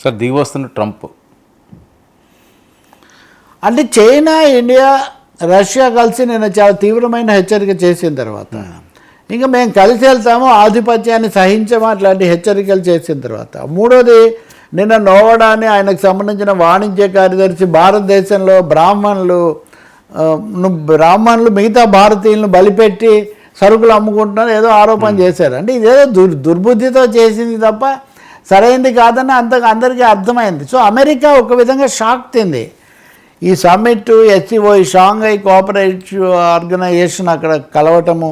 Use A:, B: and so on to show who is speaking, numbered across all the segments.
A: Sir దిగి వస్తున్న Trump.
B: అంటే చైనా ఇండియా రష్యా కలిసి నేను చాలా తీవ్రమైన హెచ్చరిక చేసిన తర్వాత ఇంకా మేము కలిసి వెళ్తాము ఆధిపత్యాన్ని సహించము అట్లాంటి హెచ్చరికలు చేసిన తర్వాత. మూడోది నిన్న నోవడా అని ఆయనకు సంబంధించిన వాణిజ్య కార్యదర్శి భారతదేశంలో బ్రాహ్మణులు బ్రాహ్మణులు మిగతా భారతీయులను బలిపెట్టి సరుకులు అమ్ముకుంటున్నారు ఏదో ఆరోపణ చేశారు. అంటే ఇదేదో దుర్ దుర్బుద్ధితో చేసింది తప్ప సరైంది కాదని అంత అందరికీ అర్థమైంది. సో అమెరికా ఒక విధంగా షాక్ తింది. ఈ సమ్మిట్ ఎస్సీఓ ఈ షాంఘై కోఆపరేటివ్ ఆర్గనైజేషన్ అక్కడ కలవటము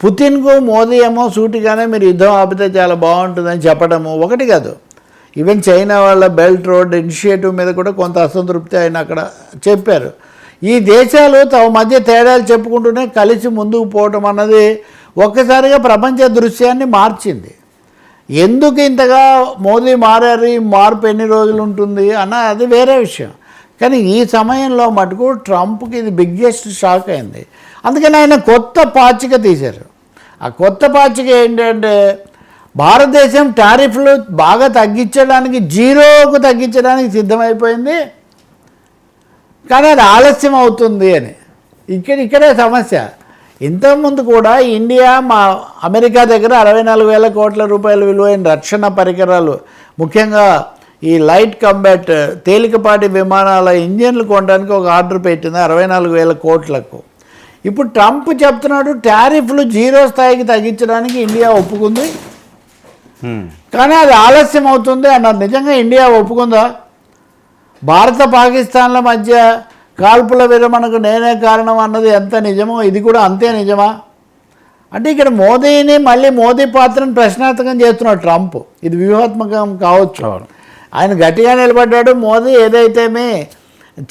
B: పుతిన్కు మోదీ ఏమో సూటిగానే మీరు యుద్ధం ఆపితే చాలా బాగుంటుందని చెప్పడము ఒకటి కాదు. ఈవెన్ చైనా వాళ్ళ బెల్ట్ రోడ్ ఇనిషియేటివ్ మీద కూడా కొంత అసంతృప్తి ఆయన అక్కడ చెప్పారు. ఈ దేశాలు తమ మధ్య తేడాలు చెప్పుకుంటూనే కలిసి ముందుకు పోవటం అన్నది ఒక్కసారిగా ప్రపంచ దృశ్యాన్ని మార్చింది. ఎందుకు ఇంతగా మోదీ మారారు? ఈ మార్పు ఎన్ని రోజులు ఉంటుంది? అన్న అది వేరే విషయం. కానీ ఈ సమయంలో మటుకు ట్రంప్కి ఇది బిగ్గెస్ట్ షాక్ అయింది. అందుకని ఆయన కొత్త పాచిక తీశారు. ఆ కొత్త పాచిక ఏంటంటే భారతదేశం టారిఫ్లు బాగా తగ్గించడానికి జీరోకు తగ్గించడానికి సిద్ధమైపోయింది. కానీ అది ఆలస్యం అవుతుంది అని. ఇక్కడ ఇక్కడే సమస్య. ఇంతకుముందు కూడా ఇండియా మా అమెరికా దగ్గర అరవై నాలుగు వేల కోట్ల రూపాయల విలువైన రక్షణ పరికరాలు ముఖ్యంగా ఈ లైట్ కంబాట్ తేలికపాటి విమానాల ఇంజన్లు కొనడానికి ఒక ఆర్డర్ పెట్టింది అరవై నాలుగు వేల కోట్లకు. ఇప్పుడు ట్రంప్ చెప్తున్నాడు టారిఫ్లు జీరో స్థాయికి తగ్గించడానికి ఇండియా ఒప్పుకుంది. కానీ అది ఆలస్యం అవుతుంది అన్నారు. నిజంగా ఇండియా ఒప్పుకుందా? భారత పాకిస్తాన్ల మధ్య కాల్పుల విరమణకు నేనే కారణం అన్నది ఎంత నిజమో ఇది కూడా అంతే నిజమా? అంటే ఇక్కడ మోదీని మళ్ళీ మోదీ పాత్రను ప్రశ్నార్థకం చేస్తున్నాడు ట్రంప్ ఇది వ్యూహాత్మకం కావచ్చు. ఆయన గట్టిగా నిలబడ్డాడు మోదీ ఏదైతేమే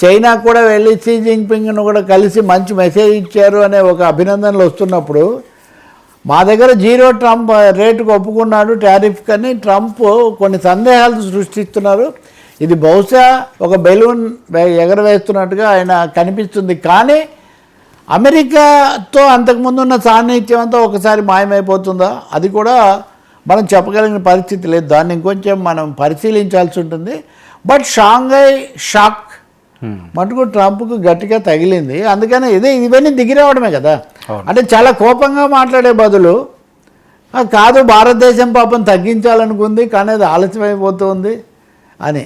B: చైనా కూడా వెళ్ళి షీ జింగ్పింగ్ను కూడా కలిసి మంచి మెసేజ్ ఇచ్చారు అనే ఒక అభినందనలు వస్తున్నప్పుడు మా దగ్గర జీరో ట్రంప్ రేటుకు ఒప్పుకున్నాడు టారిఫ్ కానీ ట్రంప్ కొన్ని సందేహాలు సృష్టిస్తున్నారు. ఇది బహుశా ఒక బెలూన్ ఎగరవేస్తున్నట్టుగా ఆయన కనిపిస్తుంది. కానీ అమెరికాతో అంతకుముందు ఉన్న సాన్నిహిత్యం అంతా ఒకసారి మాయమైపోతుందా? అది కూడా మనం చెప్పగలిగిన పరిస్థితి లేదు. దాన్ని ఇంకొంచెం మనం పరిశీలించాల్సి ఉంటుంది. బట్ షాంఘై షాక్
A: హ్మ్.
B: మటుకు ట్రంప్కు గట్టిగా తగిలింది. అందుకని ఇదే ఇవన్నీ దిగి రావడమే కదా. అంటే చాలా కోపంగా మాట్లాడే బదులు "ఆ, కాదు భారతదేశం పాపం తగ్గించాలనుకుంది కానీ అది ఆలస్యమైపోతుంది అని.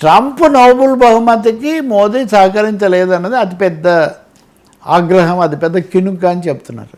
B: ట్రంప్ నోబుల్ బహుమతికి మోదీ సహకరించలేదన్నది అతిపెద్ద ఆగ్రహం అతిపెద్ద కినుక అని చెప్తున్నారు.